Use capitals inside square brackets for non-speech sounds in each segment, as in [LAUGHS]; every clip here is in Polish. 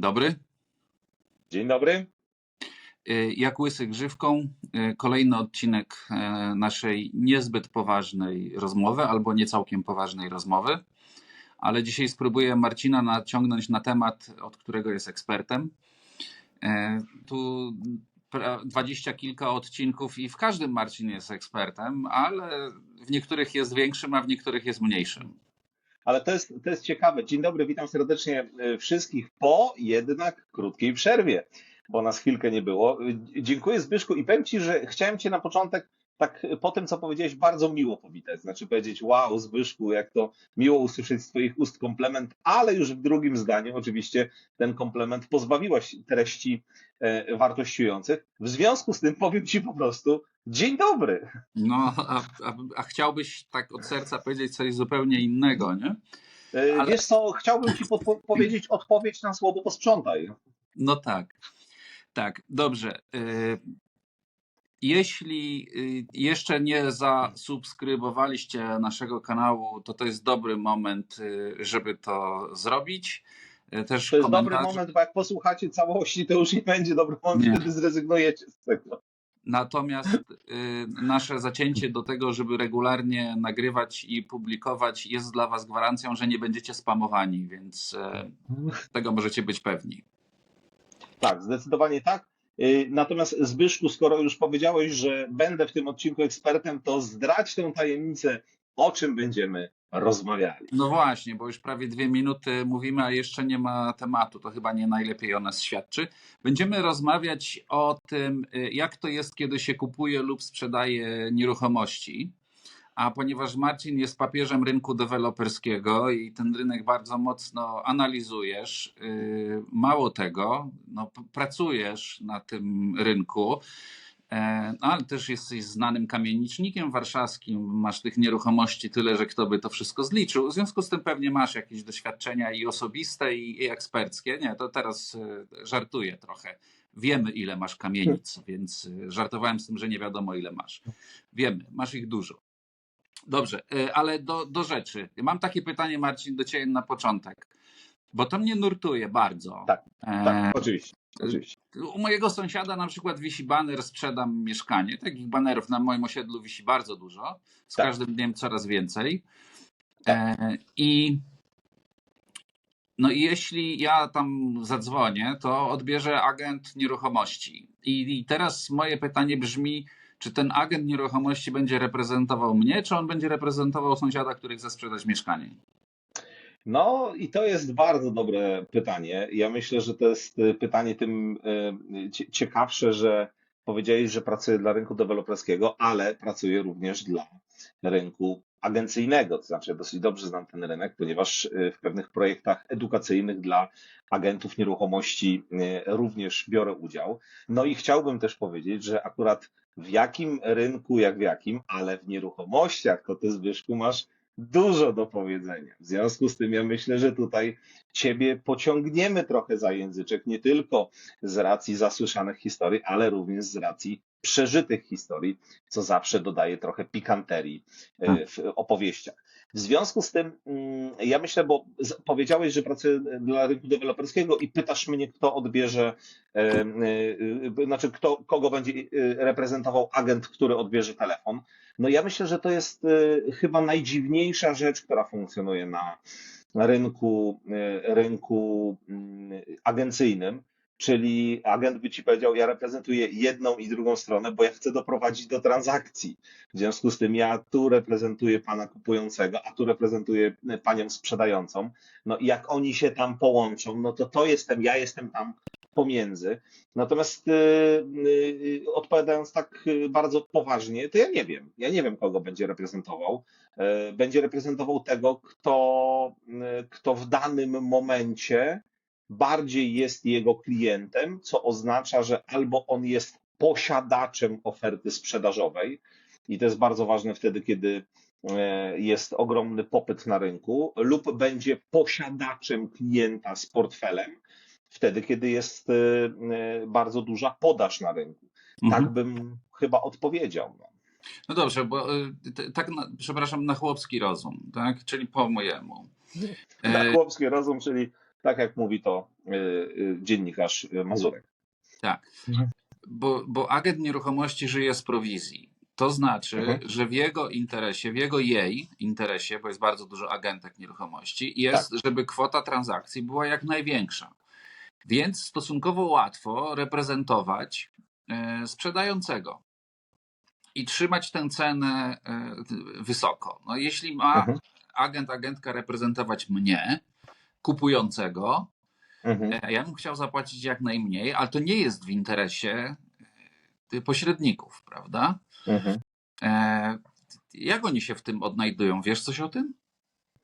Dzień dobry. Dzień dobry. Y, Jak łysy grzywką, y, kolejny odcinek e, naszej niezbyt poważnej rozmowy, albo nie całkiem poważnej rozmowy, ale dzisiaj spróbuję Marcina naciągnąć na temat, od którego jest ekspertem. E, Tu dwadzieścia kilka odcinków i w każdym Marcin jest ekspertem, ale w niektórych jest większym, a w niektórych jest mniejszym. Ale to jest, to jest ciekawe. Dzień dobry, witam serdecznie e, wszystkich po jednak krótkiej przerwie, bo nas chwilkę nie było. Dziękuję Zbyszku i powiem Ci, że chciałem Cię na początek tak e, po tym, co powiedziałeś, bardzo miło powitać. Znaczy powiedzieć, wow, Zbyszku, jak to miło usłyszeć z Twoich ust komplement, ale już w drugim zdaniu oczywiście ten komplement pozbawiłaś treści e, wartościujących. W związku z tym powiem Ci po prostu, dzień dobry. No, a, a, a chciałbyś tak od serca powiedzieć coś zupełnie innego, nie? E, Ale- Wiesz co, chciałbym Ci powiedzieć odpowiedź na słowo posprzątaj. No tak. Tak, dobrze. Jeśli y, jeszcze nie zasubskrybowaliście naszego kanału, to to jest dobry moment, y, żeby to zrobić. Y, Też To jest dobry komentarze- moment, bo jak posłuchacie całości, to już nie będzie dobry moment, Nie. wtedy zrezygnujecie z tego. Natomiast nasze zacięcie do tego, żeby regularnie nagrywać i publikować, jest dla Was gwarancją, że nie będziecie spamowani, więc y, tego możecie być pewni. Tak, zdecydowanie tak. Yy, Natomiast Zbyszku, skoro już powiedziałeś, że będę w tym odcinku ekspertem, to zdradź tę tajemnicę, o czym będziemy rozmawiali. No właśnie, bo już prawie dwie minuty mówimy, a jeszcze nie ma tematu. To chyba nie najlepiej o nas świadczy. Będziemy rozmawiać o tym, y, jak to jest, kiedy się kupuje lub sprzedaje nieruchomości. A ponieważ Marcin jest papieżem rynku deweloperskiego i ten rynek bardzo mocno analizujesz, y, mało tego, no, pracujesz na tym rynku, E, no, ale też jesteś znanym kamienicznikiem warszawskim, masz tych nieruchomości tyle, że kto by to wszystko zliczył. W związku z tym pewnie masz jakieś doświadczenia i osobiste, i, i eksperckie. Nie, to teraz e, żartuję trochę. Wiemy, ile masz kamienic, więc e, żartowałem z tym, że nie wiadomo, ile masz. Wiemy, masz ich dużo. Dobrze, e, ale do, do rzeczy. Mam takie pytanie, Marcin, do Ciebie na początek, bo to mnie nurtuje bardzo. Tak, E, Tak, oczywiście. oczywiście. u mojego sąsiada na przykład wisi baner sprzedam mieszkanie. Takich banerów na moim osiedlu wisi bardzo dużo. Z Tak. każdym dniem coraz więcej. E, I no i jeśli ja tam zadzwonię, to odbierze agent nieruchomości. I, I teraz moje pytanie brzmi, czy ten agent nieruchomości będzie reprezentował mnie, czy on będzie reprezentował sąsiada, który chce sprzedać mieszkanie? No i to jest bardzo dobre pytanie. Ja myślę, że to jest y, pytanie tym y, cie- ciekawsze, że powiedziałeś, że pracuję dla rynku deweloperskiego, ale pracuję również dla rynku agencyjnego. To znaczy, dosyć dobrze znam ten rynek, ponieważ y, w pewnych projektach edukacyjnych dla agentów nieruchomości y, również biorę udział. No i chciałbym też powiedzieć, że akurat w jakim rynku, jak w jakim, ale w nieruchomościach, to ty Zbyszku masz dużo do powiedzenia. W związku z tym ja myślę, że tutaj Ciebie pociągniemy trochę za języczek, nie tylko z racji zasłyszanych historii, ale również z racji przeżytych historii, co zawsze dodaje trochę pikanterii e, w opowieściach. W związku z tym, mm, ja myślę, bo powiedziałeś, że pracuję dla rynku deweloperskiego i pytasz mnie, kto odbierze, e, e, znaczy kto, kogo będzie reprezentował agent, który odbierze telefon. No ja myślę, że to jest chyba najdziwniejsza rzecz, która funkcjonuje na, na rynku, rynku mm, agencyjnym, czyli agent by ci powiedział, ja reprezentuję jedną i drugą stronę, bo ja chcę doprowadzić do transakcji. W związku z tym ja tu reprezentuję pana kupującego, a tu reprezentuję e, panią sprzedającą. No i jak oni się tam połączą, no to to jestem, ja jestem tam pomiędzy. Natomiast y, y, odpowiadając tak bardzo poważnie, to ja nie wiem. Ja nie wiem, kogo będzie reprezentował. Y, Będzie reprezentował tego, kto, kto w danym momencie bardziej jest jego klientem, co oznacza, że albo on jest posiadaczem oferty sprzedażowej, i to jest bardzo ważne wtedy, kiedy e, jest ogromny popyt na rynku, lub będzie posiadaczem klienta z portfelem, wtedy, kiedy jest e, e, bardzo duża podaż na rynku. Mhm. Tak bym chyba odpowiedział. No. No dobrze, bo tak, na, przepraszam, na chłopski rozum, tak? Czyli po mojemu. Na chłopski rozum, czyli tak jak mówi to y, y, dziennikarz y, Mazurek. Tak. Bo, bo agent nieruchomości żyje z prowizji. To znaczy, Mhm. że w jego interesie, w jego jej interesie, bo jest bardzo dużo agentek nieruchomości, jest, żeby kwota transakcji była jak największa. Więc stosunkowo łatwo reprezentować e, sprzedającego i trzymać tę cenę wysoko. No, jeśli ma Mhm. agent, agentka reprezentować mnie, kupującego, Mhm. E, Ja bym chciał zapłacić jak najmniej, ale to nie jest w interesie e, pośredników, prawda? Mhm. E, Jak oni się w tym odnajdują? Wiesz coś o tym?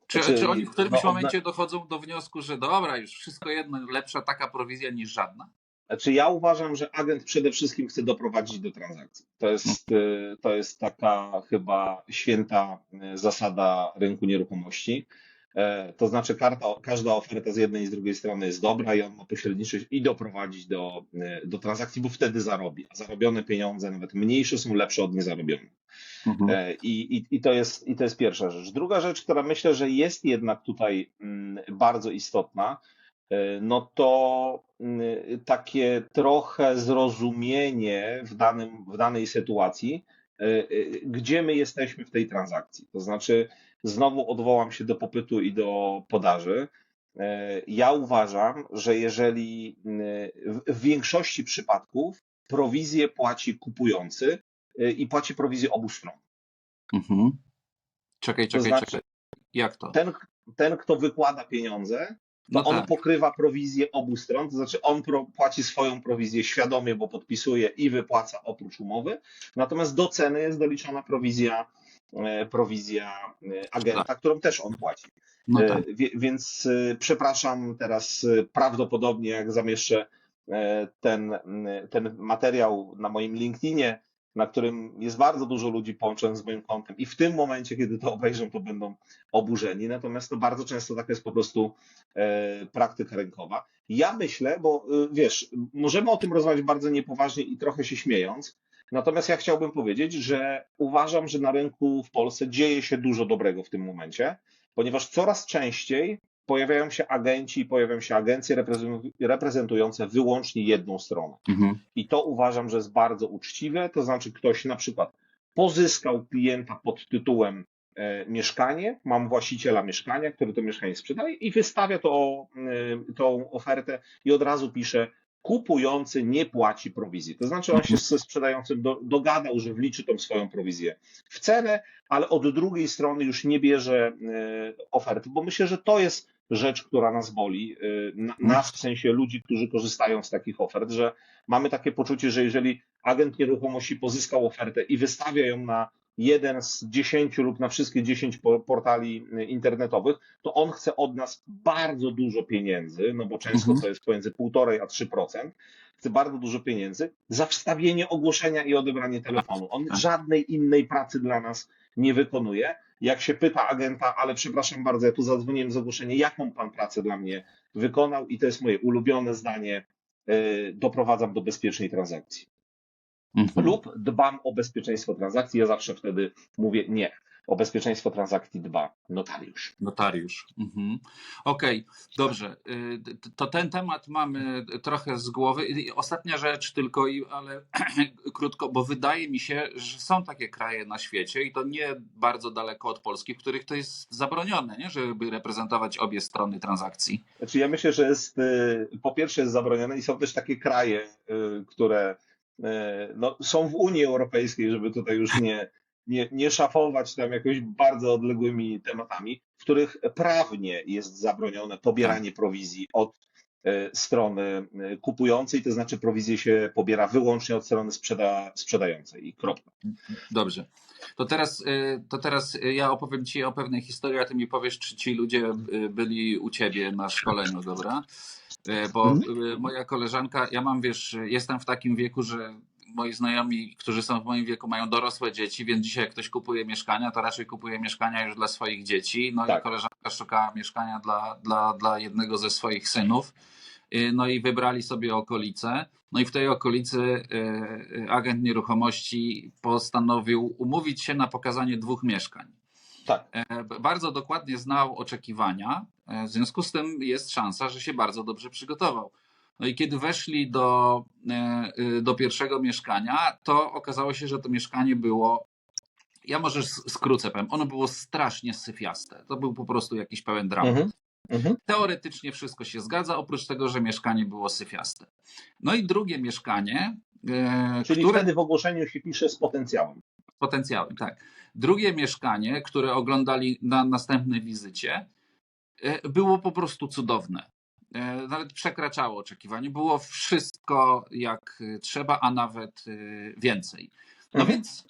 Czy, Znaczy, czy oni w którymś no, momencie dochodzą do wniosku, że dobra, już wszystko jedno, lepsza taka prowizja niż żadna? Znaczy ja uważam, że agent przede wszystkim chce doprowadzić do transakcji. To jest, y, to jest taka chyba święta zasada rynku nieruchomości. E, To znaczy karta, każda oferta z jednej i z drugiej strony jest dobra i on ma pośredniczyć i doprowadzić do, y, do transakcji, bo wtedy zarobi. A zarobione pieniądze, nawet mniejsze, są lepsze od niezarobionych. E, I, i, i, to jest, I to jest pierwsza rzecz. Druga rzecz, która myślę, że jest jednak tutaj mm, bardzo istotna, e, no to mm, takie trochę zrozumienie w, danym, w danej sytuacji, e, e, gdzie my jesteśmy w tej transakcji. To znaczy, znowu odwołam się do popytu i do podaży. E, Ja uważam, że jeżeli w- większości przypadków prowizję płaci kupujący e, i płaci prowizję obu stron. Mhm. Czekaj, To czekaj, znaczy- czekaj. Jak to? ten, ten, kto wykłada pieniądze, to No on tak. pokrywa prowizję obu stron, to znaczy on pro, płaci swoją prowizję świadomie, bo podpisuje i wypłaca oprócz umowy, natomiast do ceny jest doliczona prowizja, prowizja e, agenta, którą też on płaci. No E, tak. Więc e, przepraszam teraz e, prawdopodobnie, jak zamieszczę e, ten, ten materiał na moim LinkedInie, na którym jest bardzo dużo ludzi połączonych z moim kontem i w tym momencie, kiedy to obejrzą, to będą oburzeni. Natomiast to bardzo często taka jest po prostu e, praktyka rynkowa. Ja myślę, bo e, wiesz, możemy o tym rozmawiać bardzo niepoważnie i trochę się śmiejąc, Natomiast ja chciałbym powiedzieć, że uważam, że na rynku w Polsce dzieje się dużo dobrego w tym momencie, ponieważ coraz częściej pojawiają się agenci i pojawiają się agencje reprezentu- reprezentujące wyłącznie jedną stronę. Mhm. I to uważam, że jest bardzo uczciwe. To znaczy, ktoś na przykład pozyskał klienta pod tytułem e, mieszkanie, mam właściciela mieszkania, który to mieszkanie sprzedaje i wystawia to, e, tą ofertę i od razu pisze, kupujący nie płaci prowizji. To znaczy, on się ze sprzedającym do, dogadał, że wliczy tą swoją prowizję w cenę, ale od drugiej strony już nie bierze e, oferty, bo myślę, że to jest rzecz, która nas boli, na- nas w sensie ludzi, którzy korzystają z takich ofert, że mamy takie poczucie, że jeżeli agent nieruchomości pozyskał ofertę i wystawia ją na jeden z dziesięciu lub na wszystkie dziesięć po- portali y, internetowych, to on chce od nas bardzo dużo pieniędzy, no bo często Mhm. to jest pomiędzy 1,5 a 3%, chce bardzo dużo pieniędzy za wstawienie ogłoszenia i odebranie telefonu. On Tak. żadnej innej pracy dla nas nie wykonuje. Jak się pyta agenta, ale przepraszam bardzo, ja tu zadzwoniłem z ogłoszeniem, jaką pan pracę dla mnie wykonał i to jest moje ulubione zdanie, y, doprowadzam do bezpiecznej transakcji. Mhm. Lub dbam o bezpieczeństwo transakcji. Ja zawsze wtedy mówię nie. O bezpieczeństwo transakcji dba notariusz. Notariusz. Mhm. Okej, dobrze. Y, To ten temat mamy trochę z głowy. Ostatnia rzecz tylko, i- ale [CLEARS THROAT] krótko, bo wydaje mi się, że są takie kraje na świecie i to nie bardzo daleko od Polski, w których to jest zabronione, nie? żeby reprezentować obie strony transakcji. Znaczy ja myślę, że jest, y, po pierwsze jest zabronione i są też takie kraje, y, które no, są w Unii Europejskiej, żeby tutaj już nie, nie, nie szafować tam jakoś bardzo odległymi tematami, w których prawnie jest zabronione pobieranie prowizji od y, strony y, kupującej, to znaczy prowizję się pobiera wyłącznie od strony sprzeda, sprzedającej i kropka. Dobrze. To teraz, y, to teraz ja opowiem Ci o pewnej historii, a Ty mi powiesz, czy ci ludzie byli u Ciebie na szkoleniu, dobra? Bo y, moja koleżanka, ja mam, wiesz, jestem w takim wieku, że moi znajomi, którzy są w moim wieku, mają dorosłe dzieci, więc dzisiaj jak ktoś kupuje mieszkania, to raczej kupuje mieszkania już dla swoich dzieci. No Tak. i koleżanka szukała mieszkania dla, dla, dla jednego ze swoich synów. Y, No i wybrali sobie okolice. No i w tej okolicy y, y, agent nieruchomości postanowił umówić się na pokazanie dwóch mieszkań. Tak. E, Bardzo dokładnie znał oczekiwania, e, w związku z tym jest szansa, że się bardzo dobrze przygotował. No i kiedy weszli do, e, y, do pierwszego mieszkania, to okazało się, że to mieszkanie było, ja może skrócę powiem, ono było strasznie syfiaste. To był po prostu jakiś pełen dramat. Mhm. Mhm. Teoretycznie wszystko się zgadza, oprócz tego, że mieszkanie było syfiaste. No i drugie mieszkanie, e, Czyli które wtedy w ogłoszeniu się pisze z potencjałem. potencjałem, tak. Drugie mieszkanie, które oglądali na następnej wizycie, e, było po prostu cudowne. E, Nawet przekraczało oczekiwanie. Było wszystko jak e, trzeba, a nawet e, więcej. No Mhm. więc,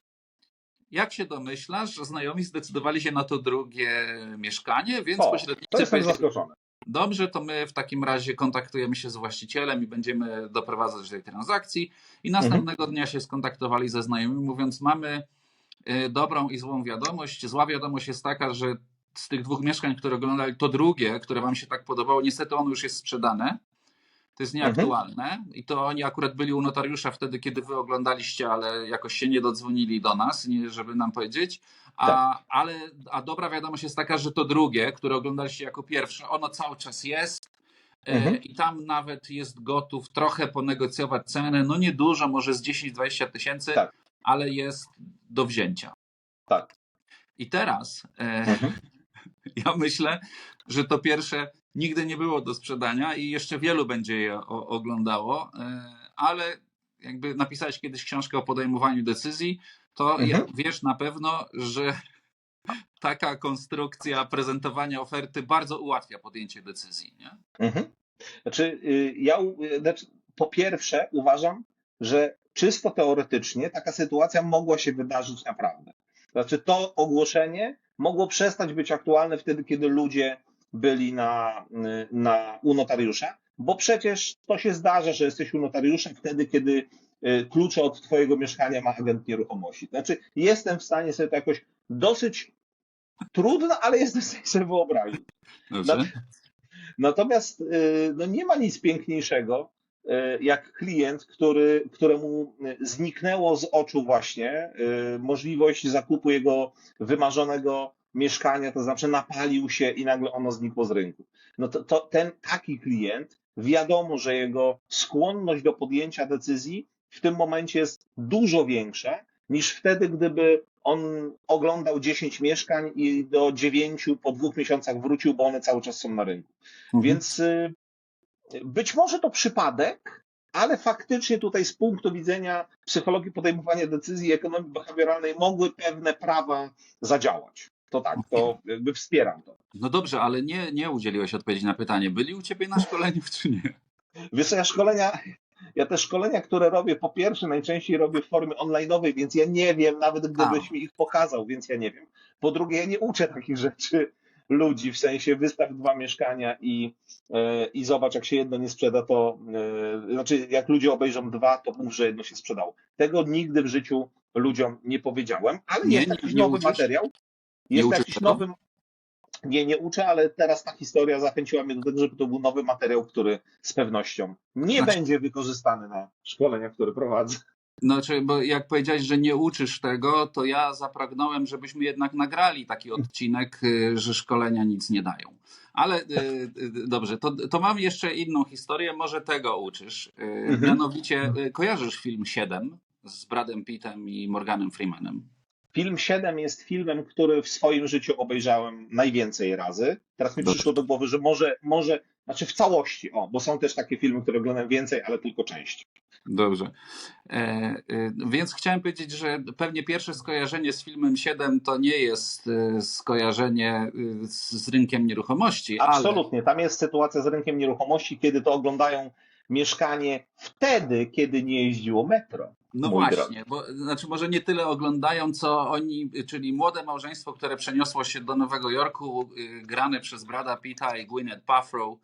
jak się domyślasz, znajomi zdecydowali się na to drugie mieszkanie, więc O, to pośrednicy jestem zaskoczony. Dobrze, to my w takim razie kontaktujemy się z właścicielem i będziemy doprowadzać tej transakcji. I następnego dnia się skontaktowali ze znajomymi, mówiąc: Mamy dobrą i złą wiadomość. Zła wiadomość jest taka, że z tych dwóch mieszkań, które oglądali, to drugie, które Wam się tak podobało, niestety ono już jest sprzedane. To jest nieaktualne. I to oni akurat byli u notariusza wtedy, kiedy Wy oglądaliście, ale jakoś się nie dodzwonili do nas, nie, żeby nam powiedzieć. A, ale, a dobra wiadomość jest taka, że to drugie, które oglądaliście jako pierwsze, ono cały czas jest. e, Mhm. I tam nawet jest gotów trochę ponegocjować cenę. No niedużo, może z 10-20 tysięcy, Tak. ale jest do wzięcia. Tak. I teraz e, Mhm. [LAUGHS] ja myślę, że to pierwsze nigdy nie było do sprzedania i jeszcze wielu będzie je oglądało, e, ale jakby napisałeś kiedyś książkę o podejmowaniu decyzji, to Mhm. wiesz na pewno, że [LAUGHS] taka konstrukcja prezentowania oferty bardzo ułatwia podjęcie decyzji. Nie? Mhm. Znaczy, y, ja y, znaczy, po pierwsze uważam, że czysto teoretycznie taka sytuacja mogła się wydarzyć naprawdę. Znaczy, to ogłoszenie mogło przestać być aktualne wtedy, kiedy ludzie byli na, na, u notariusza, bo przecież to się zdarza, że jesteś u notariusza wtedy, kiedy y, klucze od Twojego mieszkania ma agent nieruchomości. Znaczy, jestem w stanie sobie to jakoś dosyć trudno, ale jestem w stanie sobie wyobrazić. Dobrze? Natomiast y, no nie ma nic piękniejszego, jak klient, który, któremu zniknęło z oczu właśnie y, możliwość zakupu jego wymarzonego mieszkania, to znaczy napalił się i nagle ono znikło z rynku. No to, to ten taki klient, wiadomo, że jego skłonność do podjęcia decyzji w tym momencie jest dużo większa niż wtedy, gdyby on oglądał 10 mieszkań i do 9 po dwóch miesiącach wrócił, bo one cały czas są na rynku. Mhm. Więc y, być może to przypadek, ale faktycznie tutaj z punktu widzenia psychologii podejmowania decyzji i ekonomii behawioralnej mogły pewne prawa zadziałać. To tak, to jakby wspieram to. No dobrze, ale nie, nie udzieliłeś odpowiedzi na pytanie. Byli u ciebie na szkoleniu, czy nie? Wiesz, co, ja szkolenia, ja te szkolenia, które robię, po pierwsze najczęściej robię w formie online'owej, więc ja nie wiem, nawet gdybyś A. mi ich pokazał, więc ja nie wiem. Po drugie, ja nie uczę takich rzeczy ludzi, w sensie wystaw dwa mieszkania i, e, i zobacz, jak się jedno nie sprzeda, to e, znaczy, jak ludzie obejrzą dwa, to mów, że jedno się sprzedało. Tego nigdy w życiu ludziom nie powiedziałem, ale Nie, jest nie- jakiś nie nowy uczysz? materiał. Nie Jest uczysz jakiś nowy. Nie, nie uczę, ale teraz ta historia zachęciła mnie do tego, żeby to był nowy materiał, który z pewnością nie Znaczy- będzie wykorzystany na szkoleniach, które prowadzę. Znaczy, bo jak powiedziałeś, że nie uczysz tego, to ja zapragnąłem, żebyśmy jednak nagrali taki odcinek, y, że szkolenia nic nie dają. Ale y, y, dobrze, to, to mam jeszcze inną historię, może tego uczysz. Mhm. Mianowicie, kojarzysz film 7 z Bradem Pittem i Morganem Freemanem? Film 7 jest filmem, który w swoim życiu obejrzałem najwięcej razy. Teraz mi Dobrze. przyszło do głowy, że może, może, znaczy w całości, o, bo są też takie filmy, które oglądam więcej, ale tylko część. Dobrze. E, e, więc chciałem powiedzieć, że pewnie pierwsze skojarzenie z filmem 7 to nie jest e, skojarzenie z, rynkiem nieruchomości, ale Absolutnie. Tam jest sytuacja z rynkiem nieruchomości, kiedy to oglądają mieszkanie wtedy, kiedy nie jeździło metro. No właśnie, bo znaczy może nie tyle oglądają, co oni, czyli młode małżeństwo, które przeniosło się do Nowego Jorku, y, grane przez Brada Pitta i Gwyneth Paltrow,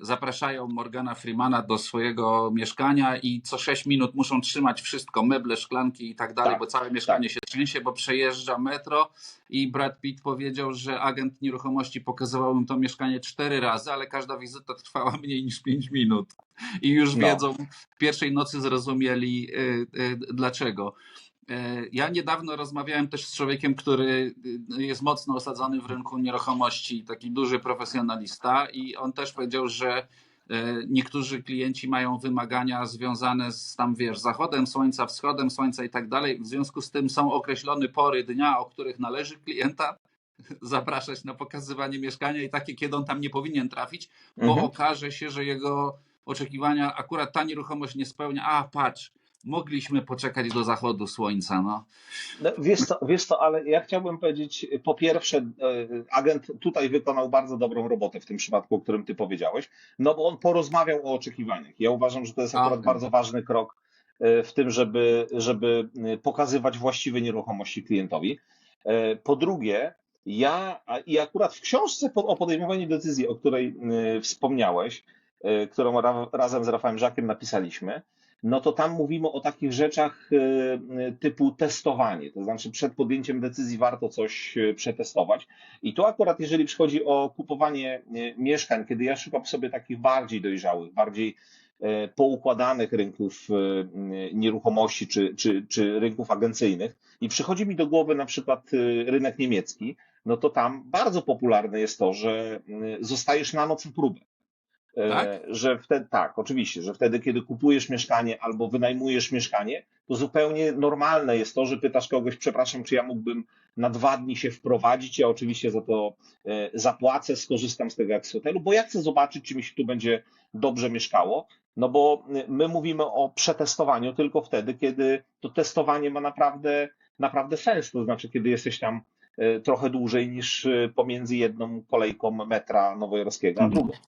zapraszają Morgana Freemana do swojego mieszkania i co 6 minut muszą trzymać wszystko, meble, szklanki i tak dalej, Tak, bo całe mieszkanie się trzęsie, bo przejeżdża metro i Brad Pitt powiedział, że agent nieruchomości pokazywał im to mieszkanie cztery razy, ale każda wizyta trwała [LAUGHS] mniej niż 5 minut. I już No. wiedzą, w pierwszej nocy zrozumieli y, y, dlaczego. E, Ja niedawno rozmawiałem też z człowiekiem, który y, jest mocno osadzony w rynku nieruchomości, taki duży profesjonalista, i on też powiedział, że e, niektórzy klienci mają wymagania związane z tam, wiesz, zachodem słońca, wschodem słońca i tak dalej. W związku z tym są określone pory dnia, o których należy klienta [LAUGHS] zapraszać na pokazywanie mieszkania i takie, kiedy on tam nie powinien trafić, bo Mhm. okaże się, że jego oczekiwania akurat ta nieruchomość nie spełnia. A patrz, mogliśmy poczekać do zachodu słońca. No. No, wiesz, co, wiesz co, ale ja chciałbym powiedzieć, po pierwsze, e, agent tutaj wykonał bardzo dobrą robotę w tym przypadku, o którym ty powiedziałeś, no bo on porozmawiał o oczekiwaniach. Ja uważam, że to jest akurat Okej. bardzo ważny krok e, w tym, żeby, żeby e, pokazywać właściwe nieruchomości klientowi. Po drugie, ja i akurat w książce o podejmowaniu decyzji, o której wspomniałeś, którą ra, razem z Rafałem Żakiem napisaliśmy, no to tam mówimy o takich rzeczach e, e, typu testowanie, to znaczy przed podjęciem decyzji warto coś e, przetestować. I tu akurat, jeżeli przychodzi o kupowanie mieszkań, kiedy ja szukam sobie takich bardziej dojrzałych, bardziej poukładanych rynków nieruchomości czy, czy, czy rynków agencyjnych i przychodzi mi do głowy na przykład rynek niemiecki, no to tam bardzo popularne jest to, że zostajesz na noc na próbę. E, Tak? Że wtedy, tak, oczywiście, że wtedy, kiedy kupujesz mieszkanie albo wynajmujesz mieszkanie, to zupełnie normalne jest to, że pytasz kogoś, przepraszam, czy ja mógłbym na dwa dni się wprowadzić, ja oczywiście za to e, zapłacę, skorzystam z tego jak z hotelu, bo ja chcę zobaczyć, czy mi się tu będzie dobrze mieszkało, no bo e, my mówimy o przetestowaniu tylko wtedy, kiedy to testowanie ma naprawdę, naprawdę sens, to znaczy, kiedy jesteś tam e, trochę dłużej niż e, pomiędzy jedną kolejką metra nowojorskiego a Mhm. drugą.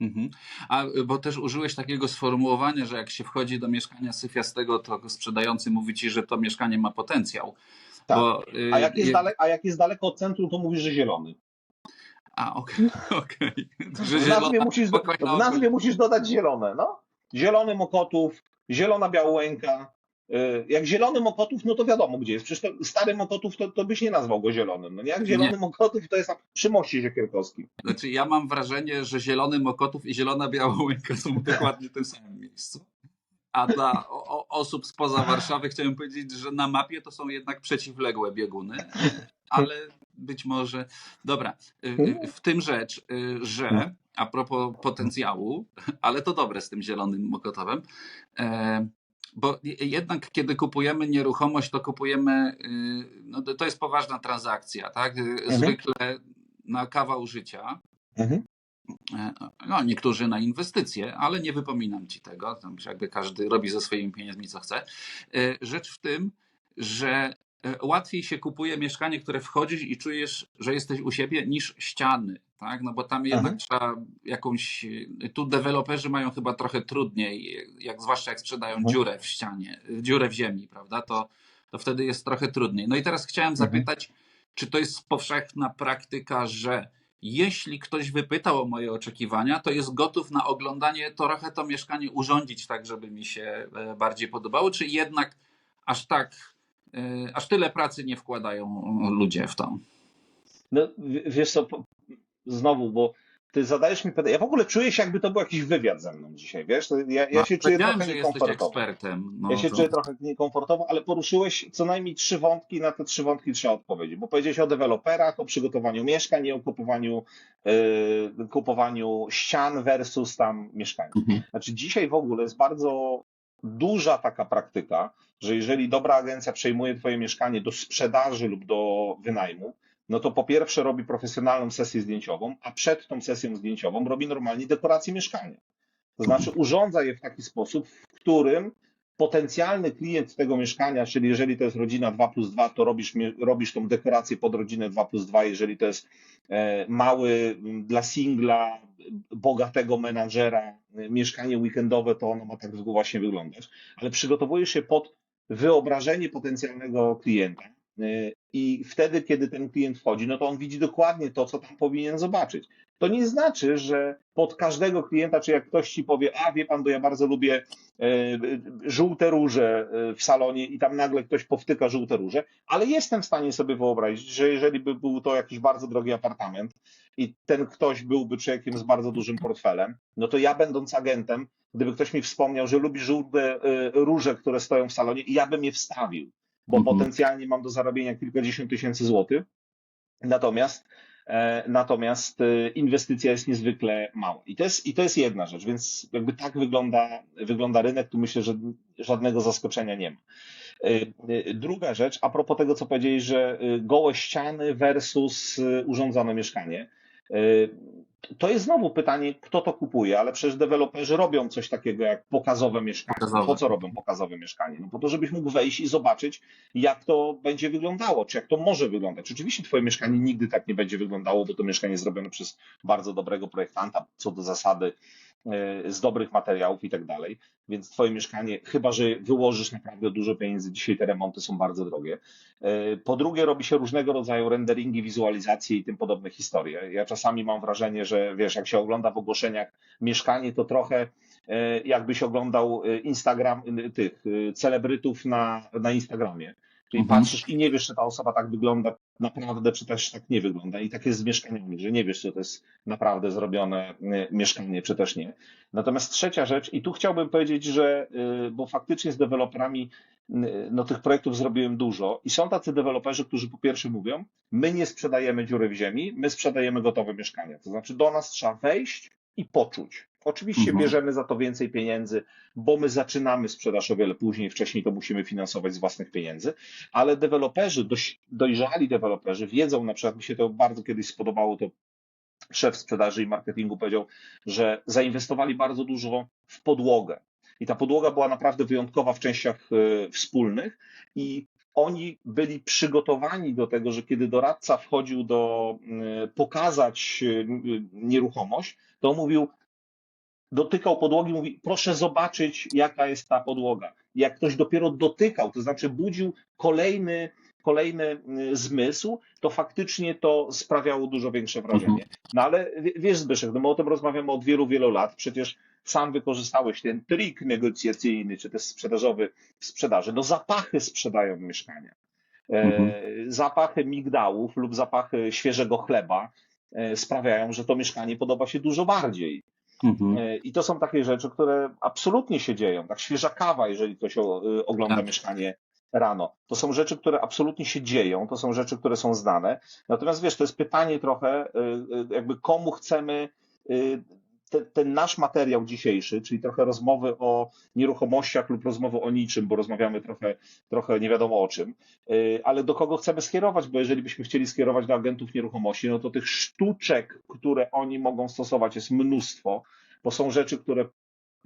Mhm. A bo też użyłeś takiego sformułowania, że jak się wchodzi do mieszkania syfiastego, to sprzedający mówi ci, że to mieszkanie ma potencjał. Tak. Bo, y, A jak jest, je- dale, a jak jest daleko od centrum, to mówisz, że zielony. A, okej, [LAUGHS] okej. Że W nazwie, musisz, w nazwie musisz dodać zielone, no. Zielony Mokotów, zielona Białołęka. Y, Jak zielony Mokotów, no to wiadomo gdzie jest. Przecież to stary Mokotów, to, to byś nie nazwał go zielonym. No nie, jak zielony Nie. Mokotów, to jest tam przy moście Siekierkowskim. Znaczy, ja mam wrażenie, że zielony Mokotów i zielona Białołęka są dokładnie w tym samym miejscu. A dla o, osób spoza Warszawy chciałem powiedzieć, że na mapie to są jednak przeciwległe bieguny, ale być może. Dobra, y, y, w tym rzecz, y, że a propos potencjału, ale to dobre z tym zielonym Mokotowem. Bo je- jednak, kiedy kupujemy nieruchomość, to kupujemy, y, no to- jest poważna transakcja, tak? Y, Zwykle na kawał życia. Mhm. E, No, niektórzy na inwestycje, ale nie wypominam ci tego. Tam jakby każdy robi ze swoimi pieniędzmi co chce. E, Rzecz w tym, że e, łatwiej się kupuje mieszkanie, które wchodzisz i czujesz, że jesteś u siebie, niż ściany. Tak? No bo tam jednak Mhm. trzeba jakąś. Tu deweloperzy mają chyba trochę trudniej, jak zwłaszcza jak sprzedają Mhm. dziurę w ścianie, dziurę w ziemi, prawda? To, to wtedy jest trochę trudniej. No i teraz chciałem Mhm. zapytać, czy to jest powszechna praktyka, że jeśli ktoś wypytał o moje oczekiwania, to jest gotów na oglądanie, trochę to mieszkanie urządzić tak, żeby mi się e, bardziej podobało, czy jednak aż tak, e, aż tyle pracy nie wkładają ludzie w to? No wiesz co, znowu, bo ty zadajesz mi pytanie. Ja w ogóle czuję się, jakby to był jakiś wywiad ze mną dzisiaj, wiesz? To Ja, ja No, się czuję trochę że niekomfortowo. ekspertem. No, Ja się to- czuję trochę niekomfortowo, ale poruszyłeś co najmniej trzy wątki, na te trzy wątki trzeba odpowiedzieć, bo powiedziałeś o deweloperach, o przygotowaniu mieszkań i o kupowaniu, yy, kupowaniu ścian versus tam mieszkania. Mhm. Znaczy dzisiaj w ogóle jest bardzo duża taka praktyka, że jeżeli dobra agencja przejmuje twoje mieszkanie do sprzedaży lub do wynajmu, no to po pierwsze robi profesjonalną sesję zdjęciową, a przed tą sesją zdjęciową robi normalnie dekorację mieszkania. To znaczy urządza je w taki sposób, w którym potencjalny klient tego mieszkania, czyli jeżeli to jest rodzina 2 plus 2, to robisz, robisz tą dekorację pod rodzinę 2 plus 2, jeżeli to jest e, mały dla singla, bogatego menadżera, e, mieszkanie weekendowe, to ono ma tak właśnie wyglądać. Ale przygotowujesz się pod wyobrażenie potencjalnego klienta e, i wtedy, kiedy ten klient wchodzi, no to on widzi dokładnie to, co tam powinien zobaczyć. To nie znaczy, że pod każdego klienta, czy jak ktoś ci powie, a wie pan, bo ja bardzo lubię e, żółte róże e, w salonie i tam nagle ktoś powtyka żółte róże, ale jestem w stanie sobie wyobrazić, że jeżeli by był to jakiś bardzo drogi apartament i ten ktoś byłby człowiekiem z bardzo dużym portfelem, no to ja będąc agentem, gdyby ktoś mi wspomniał, że lubi żółte e, róże, które stoją w salonie, ja bym je wstawił. Bo Mhm. potencjalnie mam do zarobienia kilkadziesiąt tysięcy złotych. Natomiast, e, natomiast e, inwestycja jest niezwykle mała. I to jest, I to jest jedna rzecz, więc jakby tak wygląda, wygląda rynek, tu myślę, że żadnego zaskoczenia nie ma. E, Druga rzecz, a propos tego, co powiedziałeś, że gołe ściany versus urządzone mieszkanie. To jest znowu pytanie, kto to kupuje, ale przecież deweloperzy robią coś takiego jak pokazowe mieszkanie. Pokazowe. Po co robią pokazowe mieszkanie? No po to, żebyś mógł wejść i zobaczyć, jak to będzie wyglądało, czy jak to może wyglądać. Oczywiście twoje mieszkanie nigdy tak nie będzie wyglądało, bo to mieszkanie jest zrobione przez bardzo dobrego projektanta, co do zasady, z dobrych materiałów i tak dalej. Więc twoje mieszkanie, chyba że wyłożysz naprawdę dużo pieniędzy, dzisiaj te remonty są bardzo drogie. E, Po drugie, robi się różnego rodzaju renderingi, wizualizacje i tym podobne historie. Ja czasami mam wrażenie, że wiesz, jak się ogląda w ogłoszeniach mieszkanie, to trochę e, jakbyś oglądał e, Instagram e, tych e, celebrytów na, na Instagramie. Czyli Mhm. patrzysz i nie wiesz, czy ta osoba tak wygląda naprawdę, czy też tak nie wygląda. I tak jest z mieszkaniami, że nie wiesz, czy to jest naprawdę zrobione e, mieszkanie, czy też nie. Natomiast trzecia rzecz, i tu chciałbym powiedzieć, że, e, bo faktycznie z deweloperami no, tych projektów zrobiłem dużo i są tacy deweloperzy, którzy po pierwsze mówią, my nie sprzedajemy dziury w ziemi, my sprzedajemy gotowe mieszkania. To znaczy do nas trzeba wejść i poczuć. Oczywiście Mhm. bierzemy za to więcej pieniędzy, bo my zaczynamy sprzedaż o wiele później, wcześniej to musimy finansować z własnych pieniędzy, ale deweloperzy, dość dojrzali deweloperzy wiedzą, na przykład mi się to bardzo kiedyś spodobało, to szef sprzedaży i marketingu powiedział, że zainwestowali bardzo dużo w podłogę. I ta podłoga była naprawdę wyjątkowa w częściach e, wspólnych i oni byli przygotowani do tego, że kiedy doradca wchodził do e, pokazać e, nieruchomość, to mówił, dotykał podłogi, mówi, proszę zobaczyć, jaka jest ta podłoga. Jak ktoś dopiero dotykał, to znaczy budził kolejny, kolejny y, zmysł, to faktycznie to sprawiało dużo większe wrażenie. No ale wie- wiesz, Zbyszek, no my o tym rozmawiamy od wielu, wielu lat. Przecież sam wykorzystałeś ten trik negocjacyjny, czy też sprzedażowy w sprzedaży. No zapachy sprzedają mieszkania. E, Mhm. Zapachy migdałów lub zapachy świeżego chleba e, sprawiają, że to mieszkanie podoba się dużo bardziej. Mhm. E, I to są takie rzeczy, które absolutnie się dzieją. Tak świeża kawa, jeżeli ktoś y, ogląda Tak. mieszkanie rano. To są rzeczy, które absolutnie się dzieją, to są rzeczy, które są znane. Natomiast wiesz, to jest pytanie trochę, y, y, jakby komu chcemy te, ten nasz materiał dzisiejszy, czyli trochę rozmowy o nieruchomościach lub rozmowy o niczym, bo rozmawiamy trochę, trochę nie wiadomo o czym, y, ale do kogo chcemy skierować, bo jeżeli byśmy chcieli skierować do agentów nieruchomości, no to tych sztuczek, które oni mogą stosować jest mnóstwo, bo są rzeczy, które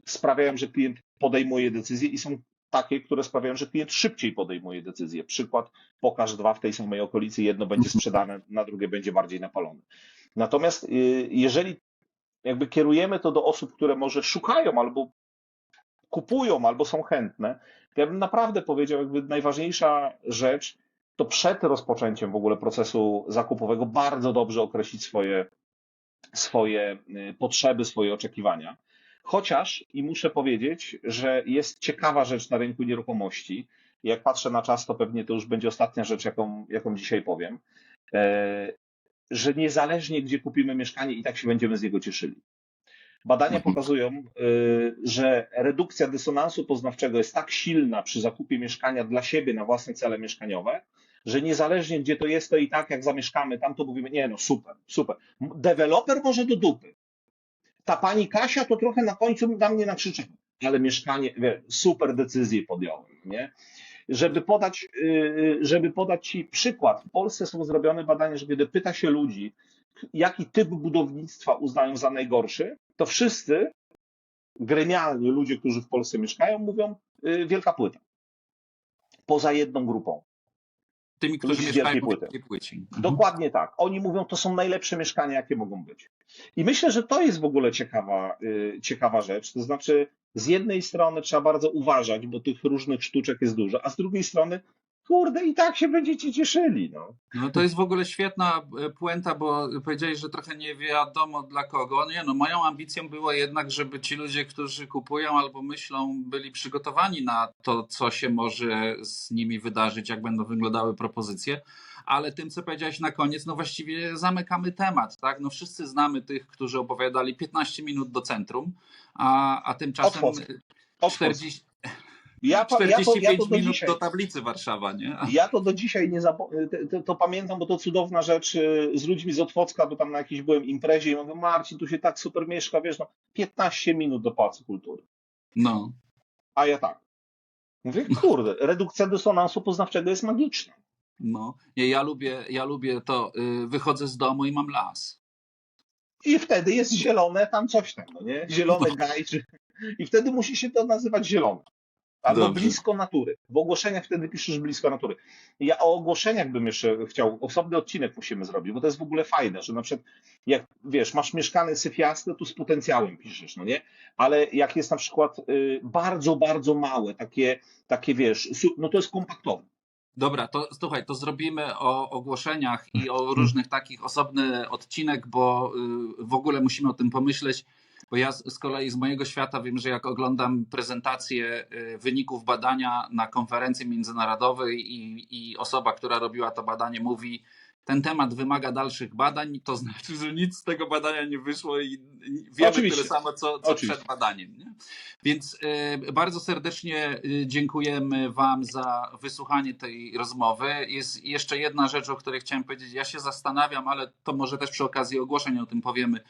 sprawiają, że klient podejmuje decyzję i są takie, które sprawiają, że klient szybciej podejmuje decyzję. Przykład, pokaż dwa w tej samej okolicy, jedno będzie sprzedane, na drugie będzie bardziej napalone. Natomiast y, jeżeli jakby kierujemy to do osób, które może szukają albo kupują, albo są chętne, to ja bym naprawdę powiedział, jakby najważniejsza rzecz to przed rozpoczęciem w ogóle procesu zakupowego bardzo dobrze określić swoje, swoje y, potrzeby, swoje oczekiwania. Chociaż i muszę powiedzieć, że jest ciekawa rzecz na rynku nieruchomości. Jak patrzę na czas, to pewnie to już będzie ostatnia rzecz, jaką, jaką dzisiaj powiem. Że niezależnie gdzie kupimy mieszkanie, i tak się będziemy z niego cieszyli. Badania Mhm. pokazują, y, że redukcja dysonansu poznawczego jest tak silna przy zakupie mieszkania dla siebie na własne cele mieszkaniowe, że niezależnie gdzie to jest, to i tak jak zamieszkamy tam, to mówimy, nie no super, super. Deweloper może do dupy. Ta pani Kasia to trochę na końcu na mnie nakrzyczała, ale mieszkanie, super decyzję podjąłem, nie? Żeby podać, y, żeby podać Ci przykład, w Polsce są zrobione badania, że kiedy pyta się ludzi, jaki typ budownictwa uznają za najgorszy, to wszyscy gremialni ludzie, którzy w Polsce mieszkają, mówią y, wielka płyta. Poza jedną grupą. Tymi, którzy mieszkają w płyty. płycie. Mhm. Dokładnie tak. Oni mówią, to są najlepsze mieszkania, jakie mogą być. I myślę, że to jest w ogóle ciekawa, y, ciekawa rzecz. To znaczy, z jednej strony trzeba bardzo uważać, bo tych różnych sztuczek jest dużo, a z drugiej strony, kurde, i tak się będziecie cieszyli. No. No to jest w ogóle świetna e, puenta, bo powiedziałeś, że trochę nie wiadomo dla kogo. Nie, no moją ambicją było jednak, żeby ci ludzie, którzy kupują albo myślą, byli przygotowani na to, co się może z nimi wydarzyć, jak będą wyglądały propozycje. Ale tym, co powiedziałeś na koniec, no właściwie zamykamy temat, tak? No wszyscy znamy tych, którzy opowiadali 15 minut do centrum, a, a tymczasem. Otwórz. 40, Ja, pa- ja, to, 45 ja to do minut dzisiaj. do tablicy Warszawa, nie? [LAUGHS] Ja to do dzisiaj nie zapomnę, to, to, pamiętam, bo to cudowna rzecz y, z ludźmi z Otwocka, bo tam na jakiejś byłem imprezie i mówię, Marcin, tu się tak super mieszka, wiesz, no 15 minut do Pałacu Kultury. No. A ja tak. Mówię, kurde, redukcja dysonansu poznawczego jest magiczna. No, nie, ja lubię, ja lubię to, y, wychodzę z domu i mam las. I wtedy jest zielone tam coś tam, no nie? Zielone No. gaj, czy... I wtedy musi się to nazywać zielone. Albo Dobrze. blisko natury. W ogłoszeniach wtedy piszesz blisko natury. Ja o ogłoszeniach bym jeszcze chciał, osobny odcinek musimy zrobić, bo to jest w ogóle fajne, że na przykład jak wiesz, masz mieszkany syfiasty, tu z potencjałem piszesz, no nie? Ale jak jest na przykład y, bardzo, bardzo małe, takie, takie wiesz, no to jest kompaktowe. Dobra, to słuchaj, to zrobimy o ogłoszeniach i o różnych takich osobny odcinek, bo y, w ogóle musimy o tym pomyśleć. Bo ja z kolei z mojego świata wiem, że jak oglądam prezentację y, wyników badania na konferencji międzynarodowej i, i osoba, która robiła to badanie, mówi, ten temat wymaga dalszych badań, to znaczy, że nic z tego badania nie wyszło i wiemy Oczywiście. tyle samo, co, co przed badaniem. Nie? Więc y, bardzo serdecznie y, dziękujemy Wam za wysłuchanie tej rozmowy. Jest jeszcze jedna rzecz, o której chciałem powiedzieć. Ja się zastanawiam, ale to może też przy okazji ogłoszeń o tym powiemy.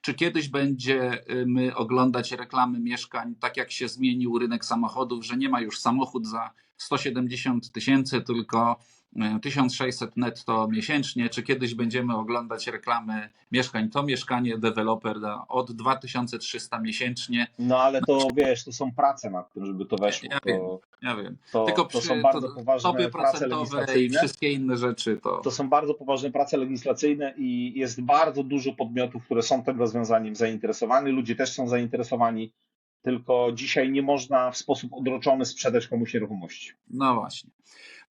Czy kiedyś będziemy oglądać reklamy mieszkań, tak jak się zmienił rynek samochodów, że nie ma już samochód za 170 tysięcy, tylko 1600 netto miesięcznie? Czy kiedyś będziemy oglądać reklamy mieszkań? To mieszkanie deweloper da od 2300 miesięcznie. No ale to wiesz, to są prace nad tym, żeby to weszło. Ja wiem. To, Ja wiem. to, Tylko to przy są bardzo poważne stopy prace procentowe i wszystkie inne rzeczy to. To są bardzo poważne prace legislacyjne i jest bardzo dużo podmiotów, które są tym rozwiązaniem zainteresowani. Ludzie też są zainteresowani, tylko dzisiaj nie można w sposób odroczony sprzedać komuś nieruchomości. No właśnie.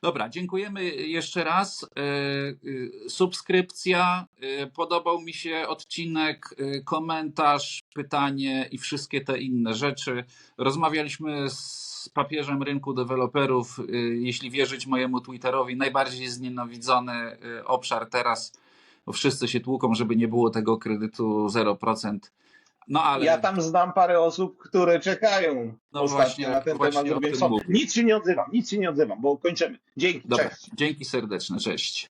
Dobra, dziękujemy jeszcze raz. E, e, Subskrypcja. e, Podobał mi się odcinek, komentarz, pytanie i wszystkie te inne rzeczy. Rozmawialiśmy z papieżem rynku deweloperów. Jeśli wierzyć mojemu Twitterowi, najbardziej znienawidzony obszar teraz, bo wszyscy się tłuką, żeby nie było tego kredytu 0%. No ale. Ja tam znam parę osób, które czekają No ostatnio właśnie, na ten temat. mówię. Nic się nie odzywam, nic się nie odzywam, bo kończymy. Dzięki, Dobra, cześć. dzięki serdeczne, cześć.